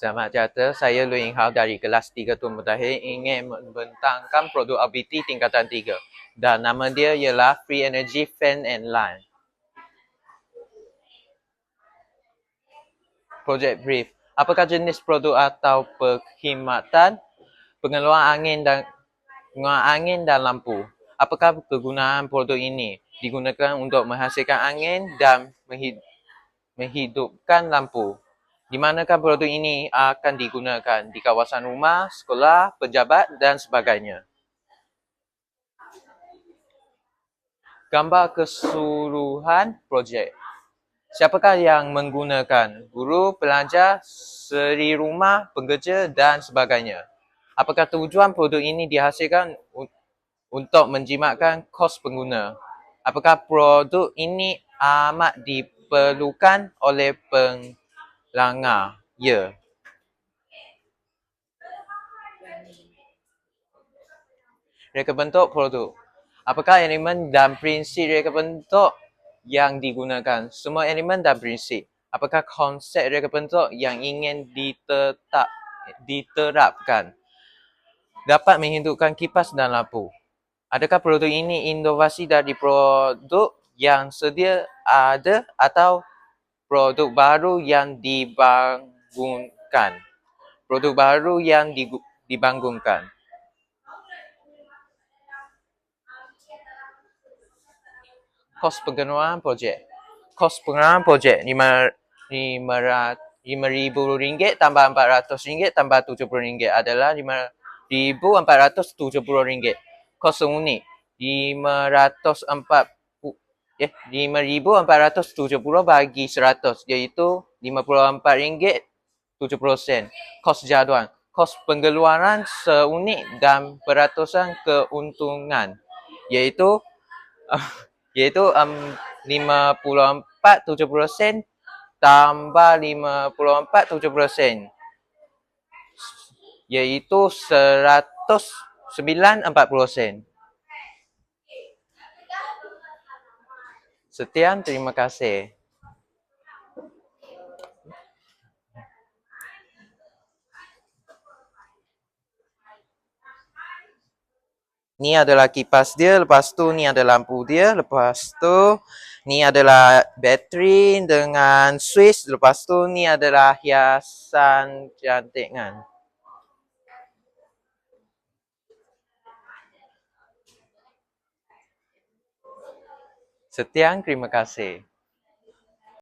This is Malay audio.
Selamat sejahtera, saya Lui Ying Hao dari kelas 3 Tun Mutahir ingin membentangkan produk RBT tingkatan 3 dan nama dia ialah Free Energy Fan and Line. Project Brief. Apakah jenis produk atau perkhidmatan pengeluaran angin dan pengeluaran angin dan lampu? Apakah kegunaan produk ini? Digunakan untuk menghasilkan angin dan menghidupkan lampu. Di manakah produk ini akan digunakan? Di kawasan rumah, sekolah, pejabat dan sebagainya. Gambar keseluruhan projek. Siapakah yang menggunakan? Guru, pelajar, seri rumah, pengerja dan sebagainya. Apakah tujuan produk ini dihasilkan untuk menjimatkan kos pengguna? Apakah produk ini amat diperlukan oleh peng Langa. Ya. Reka bentuk produk. Apakah elemen dan prinsip reka bentuk yang digunakan? Semua elemen dan prinsip. Apakah konsep reka bentuk yang ingin ditetap, diterapkan? Dapat menghidupkan kipas dan lampu. Adakah produk ini inovasi dari produk yang sedia ada atau produk baru yang dibangunkan. Produk baru yang dibangunkan. Kos pengeluaran projek. Kos pengeluaran projek RM5,000 tambah RM400 tambah RM70 adalah RM5,470. Kos unit RM540 eh, RM5,470 bagi 100 iaitu RM54.70. Kos jadual. Kos pengeluaran seunit dan peratusan keuntungan iaitu uh, iaitu um, 54.70 sen tambah 54.70 sen iaitu 109.40 sen. Sekian, terima kasih. Ni adalah kipas dia, lepas tu ni ada lampu dia, lepas tu ni adalah bateri dengan switch, lepas tu ni adalah hiasan cantik kan. Sekian, terima kasih.